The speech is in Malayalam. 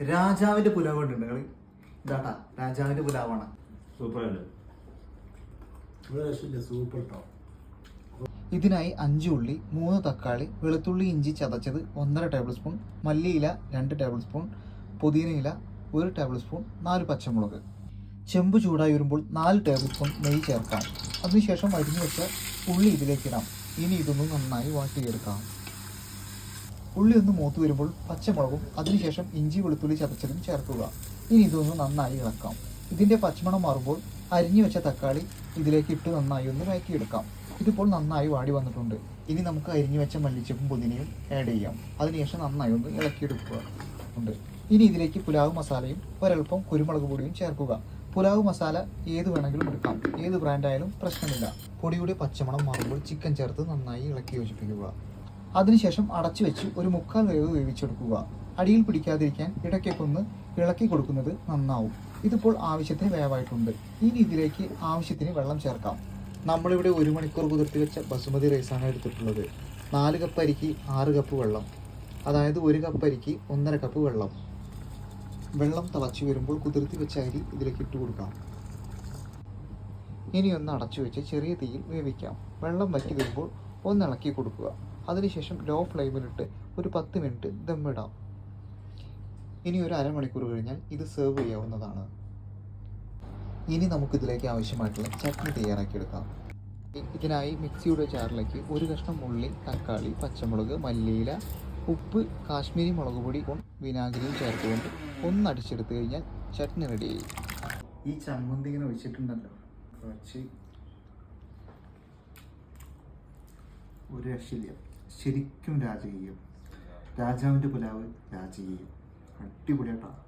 രാജാവിന്റെ പുലാവ് കണ്ടിട്ടുണ്ട്. നിങ്ങൾ ഇതാട്ടാ രാജാവിന്റെ പുലാവാണ്. സൂപ്പർ അല്ലേ സൂപ്പർ കേട്ടോ ഇതിനായി അഞ്ച് ഉള്ളി മൂന്ന് തക്കാളി വെളുത്തുള്ളി ഇഞ്ചി ചതച്ചത് ഒന്നര ടേബിൾ സ്പൂൺ മല്ലിയില രണ്ട് ടേബിൾ സ്പൂൺ പുതിനയില ഒരു ടേബിൾ സ്പൂൺ നാല് പച്ചമുളക്. ചെമ്പ് ചൂടായി വരുമ്പോൾ നാല് ടേബിൾ സ്പൂൺ നെയ്യ് ചേർക്കാം. അതിനുശേഷം അരിഞ്ഞു വെച്ച ഉള്ളി ഇതിലേക്കിടാം ഇനി ഇതൊന്നും നന്നായി വാട്ടിയെടുക്കാം. ഉള്ളി ഒന്ന് മൂത്ത് വരുമ്പോൾ പച്ചമുളകും അതിനുശേഷം ഇഞ്ചി വെളുത്തുള്ളി ചതച്ചതും ചേർക്കുക. ഇനി ഇതൊന്ന് നന്നായി ഇളക്കാം. ഇതിന്റെ പച്ചമണം മാറുമ്പോൾ അരിഞ്ഞു വെച്ച തക്കാളി ഇതിലേക്ക് ഇട്ട് നന്നായി ഒന്ന് വഴക്കിയെടുക്കാം ഇതിപ്പോൾ നന്നായി വാടി വന്നിട്ടുണ്ട്. ഇനി നമുക്ക് അരിഞ്ഞു വെച്ച മല്ലിച്ചപ്പും പുതിനയും ആഡ് ചെയ്യാം. അതിനുശേഷം നന്നായി ഒന്ന് ഇളക്കിയെടുക്കുക. ഉണ്ട്. ഇനി ഇതിലേക്ക് പുലാവ് മസാലയും ഒരൽപ്പം കുരുമുളക് പൊടിയും ചേർക്കുക. പുലാവ് മസാല ഏത് വേണമെങ്കിലും എടുക്കാം. ഏത് ബ്രാൻഡായാലും പ്രശ്നമില്ല. പൊടിയുടെ പച്ചമണം മാറുമ്പോൾ ചിക്കൻ ചേർത്ത് നന്നായി ഇളക്കി യോജിപ്പിക്കുക. അതിനുശേഷം അടച്ചു വെച്ച് ഒരു മുക്കാൽ വേവ് വേവിച്ചെടുക്കുക. അടിയിൽ പിടിക്കാതിരിക്കാൻ ഇടയ്ക്കൊക്കെ ഒന്ന് ഇളക്കി കൊടുക്കുന്നത് നന്നാവും. ഇതിപ്പോൾ ആവശ്യത്തിന് വേവായിട്ടുണ്ട്. ഈ രീതിയിലേക്ക് ആവശ്യത്തിന് വെള്ളം ചേർക്കാം. നമ്മളിവിടെ ഒരു മണിക്കൂർ കുതിർത്തി വെച്ച ബസുമതി റൈസാണ് എടുത്തിട്ടുള്ളത്. നാല് കപ്പ് അരിക്ക് ആറ് കപ്പ് വെള്ളം. അതായത് ഒരു കപ്പ് അരിക്ക് ഒന്നര കപ്പ് വെള്ളം. വെള്ളം തിളച്ചു വരുമ്പോൾ കുതിർത്തി വെച്ച അരി ഇതിലേക്ക് ഇട്ട് കൊടുക്കാം. ഇനി ഒന്ന് അടച്ചു വെച്ച് ചെറിയ തീയിൽ വേവിക്കാം. വെള്ളം വറ്റി വരുമ്പോൾ ഒന്ന് ഇളക്കി കൊടുക്കുക. അതിനുശേഷം ലോ ഫ്ലെയിമിലിട്ട് ഒരു പത്ത് മിനിറ്റ് ദമ്മിടാം ഇനി ഒരു അരമണിക്കൂർ കഴിഞ്ഞാൽ ഇത് സെർവ് ചെയ്യാവുന്നതാണ്. ഇനി നമുക്കിതിലേക്ക് ആവശ്യമായിട്ടുള്ള ചട്നി തയ്യാറാക്കിയെടുക്കാം ഇതിനായി മിക്സിയുടെ ചാറിലേക്ക് ഒരു കഷ്ണം ഉള്ളി തക്കാളി പച്ചമുളക് മല്ലിയില ഉപ്പ് കാശ്മീരി മുളക് പൊടി വിനാഗിരിയും ചേർത്തുകൊണ്ട് ഒന്ന് അടിച്ചെടുത്തു കഴിഞ്ഞാൽ ചട്നി റെഡിയായി ഈ ചമ്മന്തി ഇങ്ങനെ വെച്ചിട്ടുണ്ടല്ലോ. കുറച്ച് ഒരു രക്ഷയില്ല. ശരിക്കും രാജകീയം. രാജാവിന്റെ പുലാവ് രാജകീയം. അടിപൊളിയാട്ടോ.